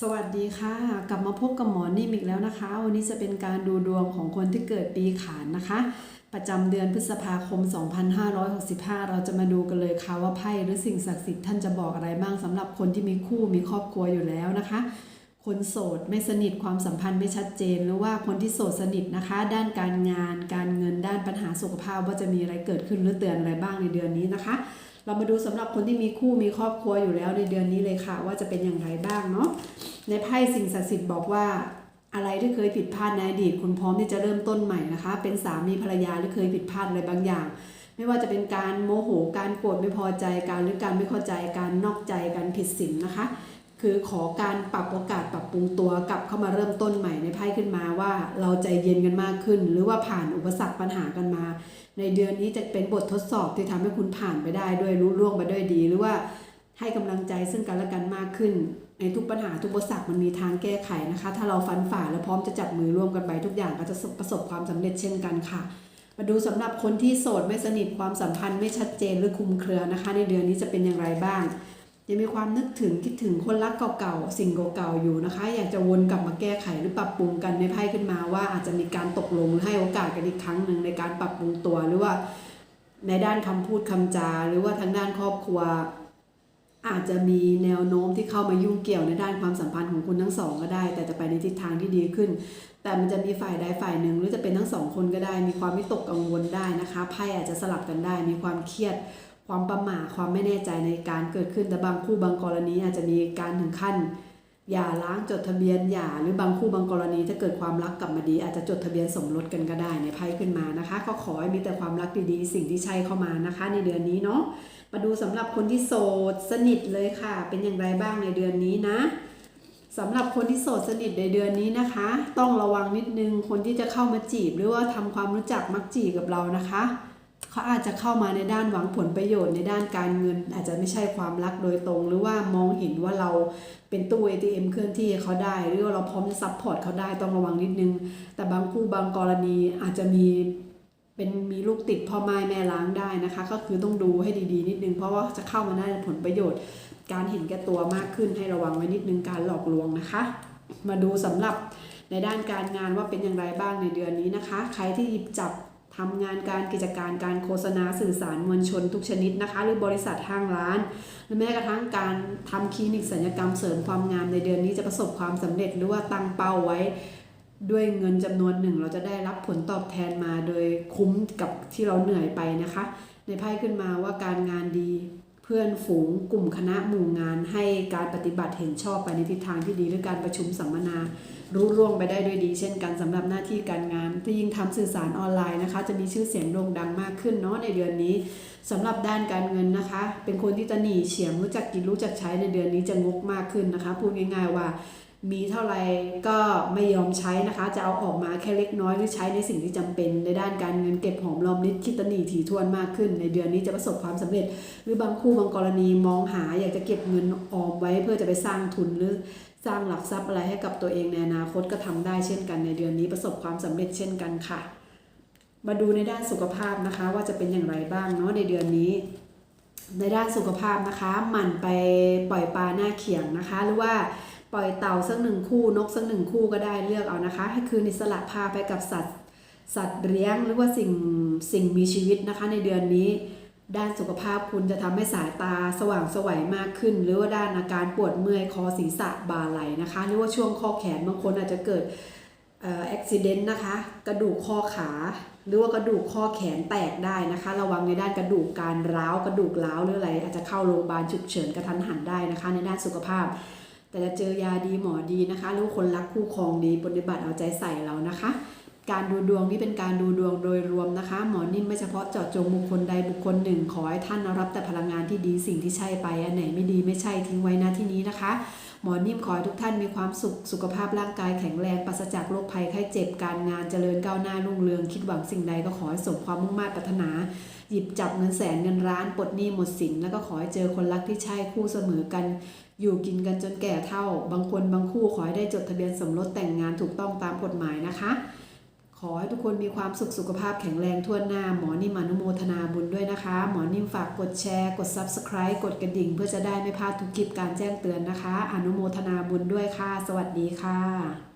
สวัสดีค่ะ กลับมาพบกับหมอนิ่มอีกแล้วนะคะ วันนี้จะเป็นการดูดวงของคนที่เกิดปีขานนะคะ ประจำเดือนพฤษภาคม 2565 เราจะมาดูกันเลยค่ะว่าไพ่หรือสิ่งศักดิ์สิทธิ์ท่านจะบอกอะไรบ้างสำหรับคนที่มีคู่มีครอบครัวอยู่แล้วนะคะ คนโสดไม่สนิทความสัมพันธ์ไม่ชัดเจน หรือว่าคนที่โสดสนิทนะคะ ด้านการงาน การเงินด้านปัญหาสุขภาพว่าจะมีอะไรเกิดขึ้นหรือเตือนอะไรบ้างในเดือนนี้นะคะ เรามาดูสำหรับคนที่มีคู่มีครอบครัวอยู่แล้วในเดือนนี้เลยค่ะ ว่าจะเป็นอย่างไรบ้างเนาะในไพ่สิ่งศักดิ์สิทธิ์บอกว่าอะไรที่เคยผิดพลาดในอดีตคุณพร้อมที่จะเริ่มต้นใหม่นะคะ เป็นสามีภรรยาหรือเคยผิดพลาดอะไรบางอย่าง ไม่ว่าจะเป็นการโมโหการโกรธไม่พอใจการหรือการไม่เข้าใจการนอกใจการผิดศีลนะคะ คือขอการปรับโอกาสปรับปรุงตัวกลับเข้ามาเริ่มต้นใหม่ในไพ่ขึ้นมาว่าเราใจเย็นกันมากขึ้น หรือว่าผ่านอุปสรรคปัญหากันมา ในเดือนนี้จะเป็นบททดสอบที่ทำให้คุณผ่านไปได้ด้วยรู้ล่วงไปด้วยดี หรือว่าให้กำลังใจซึ่งกันและกันมากขึ้น ในทุกปัญหาทุกอุปสรรคมันมีทางแก้ไขนะคะ ถ้าเราฟันฝ่าและพร้อมจะจับมือร่วมกันไปทุกอย่างก็จะประสบความสำเร็จเช่นกันค่ะมาดูสำหรับคนที่โสดไม่สนิทความสัมพันธ์ไม่ชัดเจนหรือคุมเครือนะคะ ในเดือนนี้จะเป็นอย่างไรบ้าง ยังมีความนึกถึงคิดถึงคนรักเก่าๆสิ่งเก่าๆอยู่นะคะ อยากจะวนกลับมาแก้ไขหรือปรับปรุงกันในไพ่ขึ้นมาว่าอาจจะมีการตกลงหรือให้โอกาสกันอีกครั้งหนึ่งในการปรับปรุงตัวหรือว่าในด้านคำพูดคำจา หรือว่าทางด้านครอบครัว อาจจะมีแนวโน้มที่เข้ามายุ่งเกี่ยวในด้านความสัมพันธ์ของคุณทั้งสองก็ได้ แต่จะไปในทิศทางที่ดีขึ้น แต่มันจะมีฝ่ายใดฝ่ายหนึ่ง หรือจะเป็นทั้งสองคนก็ได้ มีความวิตกกังวลได้นะคะไพ่อาจจะสลับกันได้ มีความเครียด ความประหม่าความไม่แน่ใจในการเกิดขึ้นแต่บางคู่บางกรณีอาจจะมีการถึงขั้นหย่าล้างจดทะเบียนหย่าหรือบางคู่บางกรณีถ้าเกิดความรักกลับมาดี อาจจะจดทะเบียนสมรสกันก็ได้ในไพ่ขึ้นมานะคะ ก็ขอให้มีแต่ความรักดีๆ สิ่งที่ใช่เข้ามานะคะ ในเดือนนี้เนาะมาดูสำหรับคนที่โสดสนิทเลยค่ะ เป็นอย่างไรบ้างในเดือนนี้นะสำหรับคนที่โสดสนิทในเดือนนี้นะคะ ต้องระวังนิดนึงคนที่จะเข้ามาจีบหรือว่าทำความรู้จักมักจีบกับเรานะคะ เขาอาจจะเข้ามาในด้านหวังผลประโยชน์ในด้านการเงิน อาจจะไม่ใช่ความรักโดยตรง หรือว่ามองเห็นว่าเราเป็นตู้ ATM เคลื่อนที่เขาได้ หรือว่าเราพร้อมจะซัพพอร์ตเขาได้ต้องระวังนิดนึง แต่บางคู่บางกรณีอาจจะมีเป็นมีลูกติดพ่อไม้แม่ล้างได้นะคะ ก็คือต้องดูให้ดีๆ นิดนึง เพราะว่าจะเข้ามาได้ผลประโยชน์ การเห็นแก่ตัวมากขึ้นให้ระวังไว้นิดนึงการหลอกลวงนะคะ มาดูสำหรับในด้านการงานว่าเป็นอย่างไรบ้างในเดือนนี้นะคะ ใครที่หยิบจับ ทำงานการกิจการการโฆษณาสื่อสารมวลชนทุกชนิดนะคะ หรือบริษัทห้างร้านหรือแม้กระทั่งการทำคลินิกศัลยกรรมเสริมความงามในเดือนนี้จะประสบความสำเร็จหรือว่าตั้งเป้าไว้ ด้วยเงินจำนวนหนึ่ง เราจะได้รับผลตอบแทนมาโดยคุ้มกับที่เราเหนื่อยไปนะคะ ในไพ่ขึ้นมาว่าการงานดี เพื่อนฝูงกลุ่มคณะหมู่งานให้การปฏิบัติเห็นชอบไปในทิศทางที่ดีด้วยการประชุมสัมมนารู้ร่วงไปได้ด้วยดี เช่นกันสำหรับหน้าที่การงานที่ยิ่งทำสื่อสารออนไลน์นะคะ จะมีชื่อเสียงโด่งดังมากขึ้นเนาะในเดือนนี้สำหรับด้านการเงินนะคะ เป็นคนที่จะหนีเฉียงรู้จักกินรู้จักใช้ในเดือนนี้จะงกมากขึ้นนะคะ พูดง่ายๆว่า มีเท่าไหร่ก็ไม่ยอมใช้นะคะ จะเอาออกมาแค่เล็กน้อยหรือใช้ในสิ่งที่จำเป็นในด้านการเงินเก็บหอมรอมริบคิดตะหนีถี่ถ้วนมากขึ้น ในเดือนนี้จะประสบความสำเร็จ หรือบางคู่บางกรณีมองหาอยากจะเก็บเงินออมไว้เพื่อจะไปสร้างทุนหรือสร้างหลักทรัพย์อะไรให้กับตัวเองในอนาคตก็ทำได้เช่นกันในเดือนนี้ประสบความสำเร็จเช่นกันค่ะ มาดูในด้านสุขภาพนะคะ ว่าจะเป็นอย่างไรบ้างเนาะในเดือนนี้ ในด้านสุขภาพนะคะหมั่นไปปล่อยปลาหน้าเขียงนะคะ หรือว่า ล่อยเต่าสักหนึ่งคู่นกสักหนึ่งคู่ก็ได้เลือกเอานะคะ ให้คืนอิสระภาไปกับสัตว์ สัตว์เลี้ยงหรือว่าสิ่งสิ่งมีชีวิตนะคะ ในเดือนนี้ ด้านสุขภาพคุณจะทำให้สายตาสว่างสวัยมากขึ้น หรือว่าด้านอาการปวดเมื่อยคอศีรษะบ่าไหล่นะคะ หรือว่าช่วงข้อแขนบางคนอาจจะเกิดอ่ออุบิเหตุนะคะกระดูกข้อขา หรือว่ากระดูกข้อแขนแตกได้นะคะ ระวังในด้านกระดูกการร้าวกระดูกร้าวหรืออะไรอาจจะเข้าโรงพยาบาลฉุกเฉินกระทันหันได้นะคะ ในด้านสุขภาพ แต่จะเจอยาดีหมอดีนะคะ หรือคนรักคู่ครองดีปฏิบัติเอาใจใส่เรานะคะ การดูดวงนี้เป็นการดูดวงโดยรวมนะคะ หมอนิ่มไม่เฉพาะเจาะจงบุคคลใดบุคคลหนึ่ง ขอให้ท่านรับแต่พลังงานที่ดีสิ่งที่ใช่ไป อันไหนไม่ดีไม่ใช่ทิ้งไว้นะที่นี้นะคะ หมอนิ่มขอให้ทุกท่านมีความสุข สุขภาพร่างกายแข็งแรงปราศจากโรคภัยไข้เจ็บการงานเจริญก้าวหน้ารุ่งเรืองคิดหวังสิ่งใดก็ขอให้สมความมุ่งมั่นปรารถนาหยิบจับเงินแสนเงินล้านปลดหนี้หมดสินแล้วก็ขอให้เจอคนรักที่ใช่คู่เสมอกัน อยู่กินกันจนแก่เท่า บางคนบางคู่ขอให้ได้จดทะเบียนสมรสแต่งงานถูกต้องตามกฎหมายนะคะ ขอให้ทุกคนมีความสุขสุขภาพแข็งแรงทั่วหน้า หมอนิ่มอนุโมทนาบุญด้วยนะคะ หมอนิ่มฝากกดแชร์ กด Subscribe กดกระดิ่ง เพื่อจะได้ไม่พลาดทุกคลิปการแจ้งเตือนนะคะ อนุโมทนาบุญด้วยค่ะ สวัสดีค่ะ